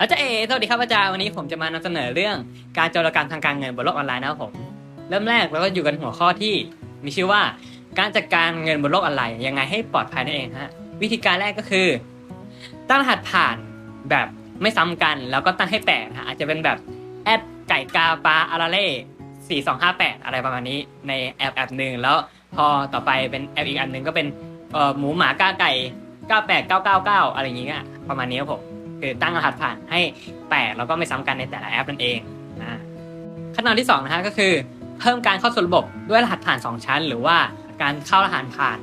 อาจารย์เอสวัสดีครับอาจารย์วันนี้ผมจะมานำเสนอเรื่องการจรกรรมทางการเงินบนโลกออนไลน์นะครับผม เริ่มแรกเราก็อยู่กันหัวข้อที่มีชื่อว่า การจัดการเงินบนโลกออนไลน์ยังไงให้ปลอดภัยนั่นเองฮะวิธีการแรกก็คือ ตั้งรหัสผ่านแบบไม่ซ้ำกัน แล้วก็ตั้งให้แปลกนะฮะอาจจะเป็นแบบแอดไก่กาปลาอาราเล่สี่สองห้าแปดอะไรประมาณนี้ในแอปแอปหนึ่งแล้วพอต่อไปเป็นแอปอีกอันหนึ่งก็เป็นหมูหมาก้าไก่เก้าแปดเก้าเก้าเก้าอะไรอย่างเงี้ยประมาณนี้ครับผม คือตั้งรหัสผ่านให้แปลกแล้วก็ไม่ซ้ำกันในแต่ละแอปนั่นเองนะขั้นตอนที่2นะฮะก็คือ เพิ่มการเข้าสู่ระบบด้วยรหัสผ่าน 2 ชั้น หรือว่าการเข้ารหัสผ่าน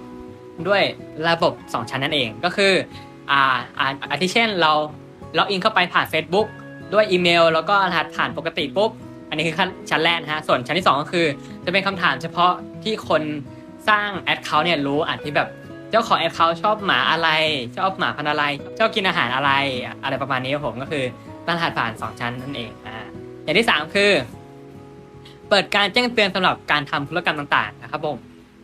ด้วยระบบ 2 ชั้นนั่นเองก็คืออ่าอ่าอาทิเช่นเราล็อกอินเข้าไปผ่าน Facebook ด้วยอีเมล แล้วก็รหัสผ่านปกติปุ๊บ อันนี้คือขั้นชั้นแรกนะฮะส่วนชั้นที่ 2 ก็คือ จะเป็นคำถามเฉพาะที่คนสร้างแอดเขาท์เนี่ยรู้อาจที่แบบ เจ้าของแอปเขาชอบหมาอะไร ชอบหมาพันธุ์อะไร ชอบกินอาหารอะไร อะไรประมาณนี้ครับผมก็คือตั้งรหัสผ่าน 2 ชั้นนั่นเองอ่าอย่างที่ 3 คือ เปิดการแจ้งเตือนสำหรับการทำธุรกรรมต่างๆนะครับผม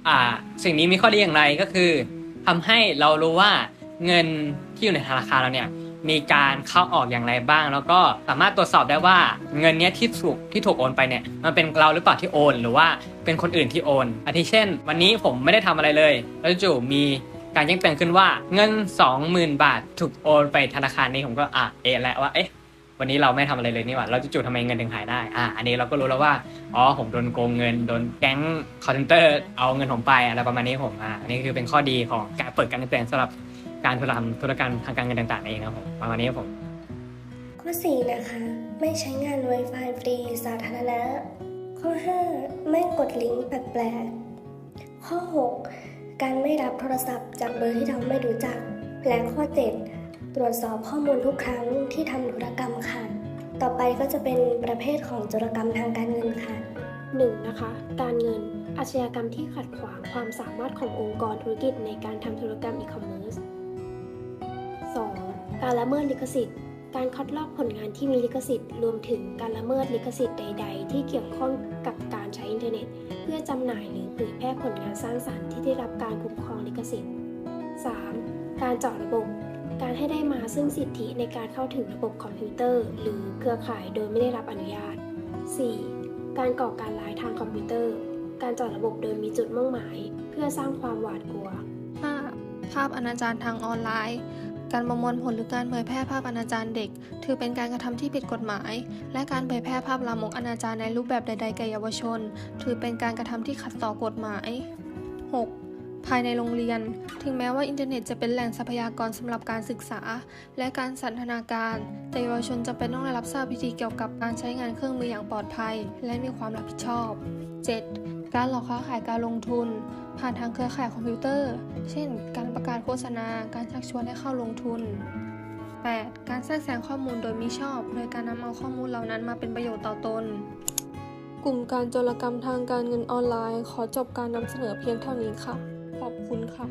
อ่าสิ่งนี้มีข้อดีอย่างไรก็คือทำให้เรารู้ว่าเงินที่อยู่ในธนาคารเราเนี่ย มีการเข้าออกอย่างไรบ้าง แล้วก็สามารถตรวจสอบได้ว่าเงินเนี้ยที่ถูกที่ถูกโอนไปเนี่ยมันเป็นเราหรือเปล่าที่โอน หรือว่าเป็นคนอื่นที่โอนอาทิเช่น วันนี้ผมไม่ได้ทำอะไรเลย แล้วจู่มีการแจ้งเตือนขึ้นว่าเงิน 20,000 บาทถูกโอนไปธนาคารนี้ผมก็อะเอะแล้วว่าเอ๊ะวันนี้เราไม่ทำอะไรเลยนี่หว่าเราจู่ๆทำไมเงินถึงหายได้อ่าอันนี้เราก็รู้แล้วว่าอ๋อผมโดนโกงเงินโดนแก๊งคอร์เซนเตอร์เอาเงินผมไปอะไรประมาณนี้ผมอ่าอันนี้คือเป็นข้อดีของการเปิดการแจ้งเตือนสำหรับ การธุรกรรมธุรกรรมทางการเงินต่างๆเองนะครับผมประมาณนี้ครับผมข้อ 4 นะคะ ไม่ใช้งาน Wi-Fi ฟรีสาธารณะ ข้อ 5 ไม่กดลิงก์แปลกๆ ข้อ 6 การไม่รับโทรศัพท์จากเบอร์ที่เราไม่รู้จัก และข้อ 7 ตรวจสอบข้อมูลทุกครั้งที่ทำธุรกรรมค่ะ ต่อไปก็จะเป็นประเภทของโจรกรรมทางการเงินค่ะ 1. นะคะ การเงินอาชญากรรมที่ขัดขวางความสามารถขององค์กรธุรกิจในการทำธุรกรรมอีคอมเมิร์ซ 2. การละเมิดลิขสิทธิ์ การคัดลอกผลงานที่มีลิขสิทธิ์ รวมถึงการละเมิดลิขสิทธิ์ใด ๆ ที่เกี่ยวข้องกับการใช้อินเทอร์เน็ต เพื่อจำหน่ายหรือเผยแพร่ผลงานสร้างสรรค์ที่ได้รับการคุ้มครองลิขสิทธิ์ 3. การเจาะระบบ การให้ได้มาซึ่งสิทธิในการเข้าถึงระบบคอมพิวเตอร์ หรือเครือข่ายโดยไม่ได้รับอนุญาต 4. การก่อการร้ายทางคอมพิวเตอร์ การเจาะระบบโดยมีจุดมุ่งหมาย เพื่อสร้างความหวาดกลัว 5. ภาพอนาจารทางออนไลน์ การประมวลผลหรือการเผยแพร่ภาพอนาจารเด็ก ถือเป็นการกระทำที่ผิดกฎหมาย และการเผยแพร่ภาพลามกอนาจารในรูปแบบใดๆแก่เยาวชน ถือเป็นการกระทำที่ขัดต่อกฎหมาย 6. ภายในโรงเรียน ถึงแม้ว่าอินเทอร์เน็ตจะเป็นแหล่งทรัพยากรสำหรับการศึกษา และการสันทนาการ แต่เยาวชนจะเป็นต้องได้รับทราบวิธีเกี่ยวกับการใช้งานเครื่องมืออย่างปลอดภัย และมีความรับผิดชอบ 7. การหลอกค้าขายการลงทุน ผ่านทางเครือข่ายคอมพิวเตอร์ เช่น การประกาศโฆษณา การชักชวนให้เข้าลงทุน 8. การแทรกแซงข้อมูลโดยมิชอบ โดยการนำเอาข้อมูลเหล่านั้นมาเป็นประโยชน์ต่อตน กลุ่มการโจรกรรมทางการเงินออนไลน์ ขอจบการนำเสนอเพียงเท่านี้ค่ะ ขอบคุณค่ะ